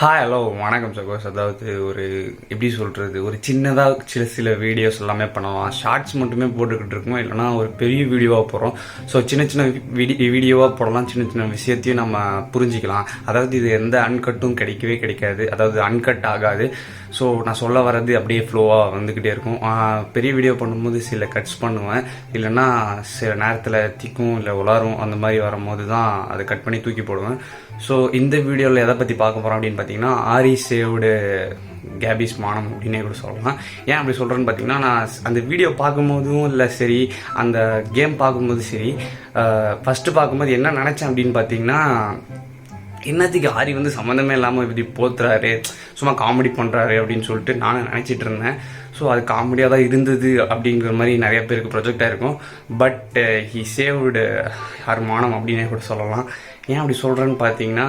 Hi hello வணக்கம் சகோஸ் அதாவது ஒரு எப்படி சொல்கிறது ஒரு சின்னதாக சில சில வீடியோஸ் எல்லாமே பண்ணலாம். ஷார்ட்ஸ் மட்டுமே போட்டுக்கிட்டு இருக்கோம்? இல்லைனா ஒரு பெரிய வீடியோவாக போடுறோம். ஸோ சின்ன சின்ன வீடியோ வீடியோவாக போடலாம். சின்ன சின்ன விஷயத்தையும் நம்ம புரிஞ்சிக்கலாம். அதாவது இது எந்த அன்கட்டும் கிடைக்கவே கிடைக்காது. அதாவது அன்கட் ஆகாது. ஸோ நான் சொல்ல வர்றது அப்படியே ஃப்ளோவாக வந்துக்கிட்டே இருக்கும். பெரிய வீடியோ பண்ணும்போது சில கட்ஸ் பண்ணுவேன். இல்லைன்னா சில நேரத்தில் திக்கும் இல்லை உலரும் அந்த மாதிரி வரும்போது தான் அதை கட் பண்ணி தூக்கி போடுவேன். ஸோ இந்த வீடியோவில் எதை பற்றி பார்க்க போகிறோம் அப்படின்னு பார்த்தீங்கன்னா ஆரி சேவ்டு கேபிஸ் மானம் அப்படின்னே கூட சொல்லலாம். ஏன் அப்படி சொல்கிறேன்னு பார்த்தீங்கன்னா நான் அந்த வீடியோ பார்க்கும்போதும் இல்லை சரி அந்த கேம் பார்க்கும்போது சரி ஃபஸ்ட்டு பார்க்கும்போது என்ன நினச்சேன் அப்படின்னு பார்த்தீங்கன்னா என்னத்துக்கு ஆரி வந்து சம்மந்தமே இல்லாமல் இப்படி போத்துறாரு சும்மா காமெடி பண்ணுறாரு அப்படின்னு சொல்லிட்டு நானும் நினச்சிட்டு இருந்தேன். ஸோ அது காமெடியாக தான் இருந்தது அப்படிங்கிற மாதிரி நிறைய பேருக்கு ப்ரொஜெக்டாக இருக்கும் பட் ஹி சேவ்டு யார் மானம் அப்படின்னே கூட சொல்லலாம். ஏன் அப்படி சொல்கிறேன்னு பார்த்தீங்கன்னா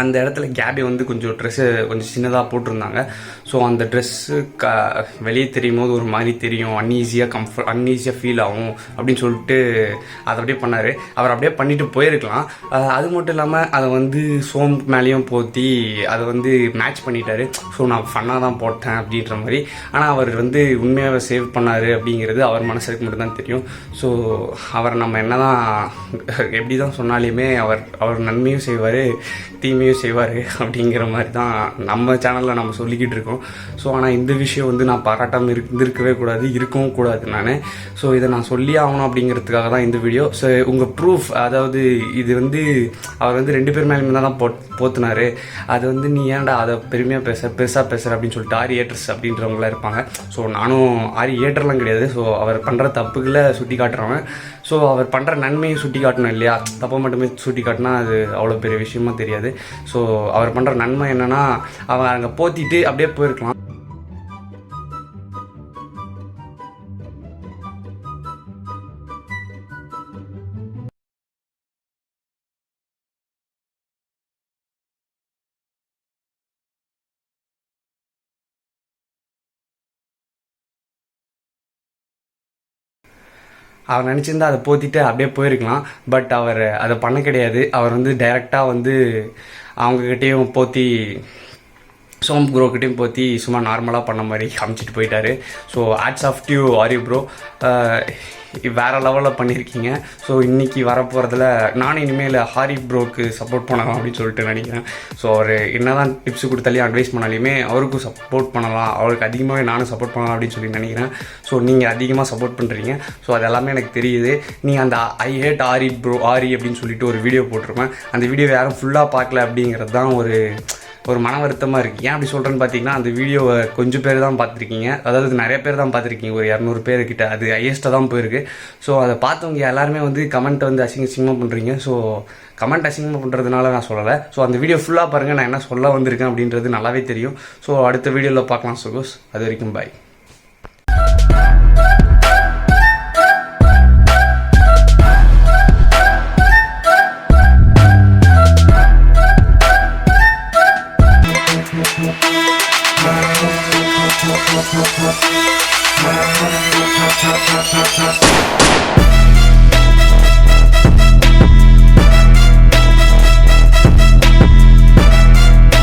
அந்த இடத்துல கேபி வந்து கொஞ்சம் ட்ரெஸ்ஸு கொஞ்சம் சின்னதாக போட்டிருந்தாங்க. ஸோ அந்த ட்ரெஸ்ஸு க வெளியே தெரியும் போது ஒரு மாதிரி தெரியும். அன்ஈஸியாக கம்ஃபர்ட் அன்ஈஸியாக ஃபீல் ஆகும் அப்படின்னு சொல்லிட்டு அதை அப்படியே பண்ணார். அவர் அப்படியே பண்ணிட்டு போயிருக்கலாம். அது மட்டும் இல்லாமல் அதை வந்து சோம் மேலேயும் போத்தி அதை வந்து மேட்ச் பண்ணிட்டாரு. ஸோ நான் ஃபன்னாக தான் போட்டேன் அப்படின்ற மாதிரி. ஆனால் அவர் வந்து உண்மையாக சேவ் பண்ணார் அப்படிங்கிறது அவர் மனசுக்கு மட்டும்தான் தெரியும். ஸோ அவர் நம்ம என்ன தான் எப்படி தான் சொன்னாலுமே அவர் அவர் நன்மையும் செய்வார் தீமையும் செய்வார் அப்படிங்கிற மாதிரி தான் நம்ம சேனலில் நம்ம சொல்லிக்கிட்டு இருக்கோம். ஸோ ஆனால் இந்த விஷயம் வந்து நான் பாராட்டாமல் இருந்திருக்கவே கூடாது இருக்கவும் கூடாது நான். ஸோ இதை நான் சொல்லி ஆகணும் அப்படிங்கிறதுக்காக தான் இந்த வீடியோ ஸோ உங்கள் ப்ரூஃப் அதாவது இது வந்து அவர் வந்து ரெண்டு பேர் மேலுமே தான் போ போத்துனாரு. அது வந்து நீ ஏன்டா அதை பெருமையாக பேச பெருசாக பேசுகிற அப்படின்னு சொல்லிட்டு ஆரி ஏட்டர்ஸ் அப்படின்றவங்களாம் இருப்பாங்க. ஸோ நானும் ஆரி ஏட்டர்லாம் கிடையாது. ஸோ அவர் பண்ணுற தப்புகளை சுட்டி காட்டுறவன். ஸோ அவர் பண்ணுற நன்மையை சுட்டி காட்டணும் இல்லையா? தப்பை மட்டுமே சுட்டி காட்டினா அது அவ்வளோ பெரிய விஷயமா தெரியாது. ஸோ அவர் பண்ணுற நன்மை என்னன்னா அவன் அங்கே போத்திட்டு அப்படியே போயிருக்கலாம். அவர் நினச்சிருந்தா அதை போத்திட்டு அப்படியே போயிருக்கலாம். பட் அவர் அதை பண்ண கிடையாது. அவர் வந்து டைரெக்டாக வந்து அவங்கக்கிட்டேயும் போத்தி சோம் ப்ரோக்கிட்டையும் போற்றி சும்மா நார்மலாக பண்ண மாதிரி காமிச்சிட்டு போயிட்டாரு. So ads of due Aari bro uh, வேறு லெவலில் பண்ணியிருக்கீங்க ஸோ இன்றைக்கி வரப்போகிறதுல நானும் இனிமேல் ஹாரி ப்ரோக்கு சப்போர்ட் பண்ணலாம் அப்படின்னு சொல்லிட்டு நினைக்கிறேன். ஸோ அவர் என்ன தான் டிப்ஸ் கொடுத்தாலையும் அட்வைஸ் பண்ணாலையுமே அவருக்கும் சப்போர்ட் பண்ணலாம். அவருக்கு அதிகமாகவே நானும் சப்போர்ட் பண்ணலாம் அப்படின்னு சொல்லி நினைக்கிறேன். ஸோ நீங்கள் அதிகமாக சப்போர்ட் பண்ணுறீங்க ஸோ அது எல்லாமே எனக்கு தெரியுது. நீங்கள் அந்த I hate Aari bro Aari அப்படின்னு சொல்லிட்டு ஒரு வீடியோ போட்டிருப்பேன். அந்த வீடியோ யாரும் ஃபுல்லாக பார்க்கல அப்படிங்கிறது தான் ஒரு ஒரு மன வருத்தமாக இருக்குது ஏன் அப்படி சொல்கிறேன்னு பார்த்தீங்கன்னா அந்த வீடியோவை கொஞ்சம் பேர் தான் பார்த்துருக்கீங்க. அதாவது நிறைய பேர் தான் பார்த்துருக்கீங்க. ஒரு இரநூறு பேர்கிட்ட அது ஹையஸ்ட்டாக தான் போயிருக்கு. ஸோ அதை பார்த்தவங்க எல்லாருமே வந்து கமெண்ட் வந்து அசிங்க அசிங்கமாக பண்ணுறீங்க ஸோ கமெண்ட் அசிங்கமாக பண்ணுறதுனால நான் சொல்லலை. ஸோ அந்த வீடியோ ஃபுல்லாக பாருங்கள் நான் என்ன சொல்ல வந்திருக்கேன் அப்படின்றது நல்லாவே தெரியும். ஸோ அடுத்த வீடியோவில் பார்க்கலாம் சுகோஸ். அது வரைக்கும் பாய் Thank you.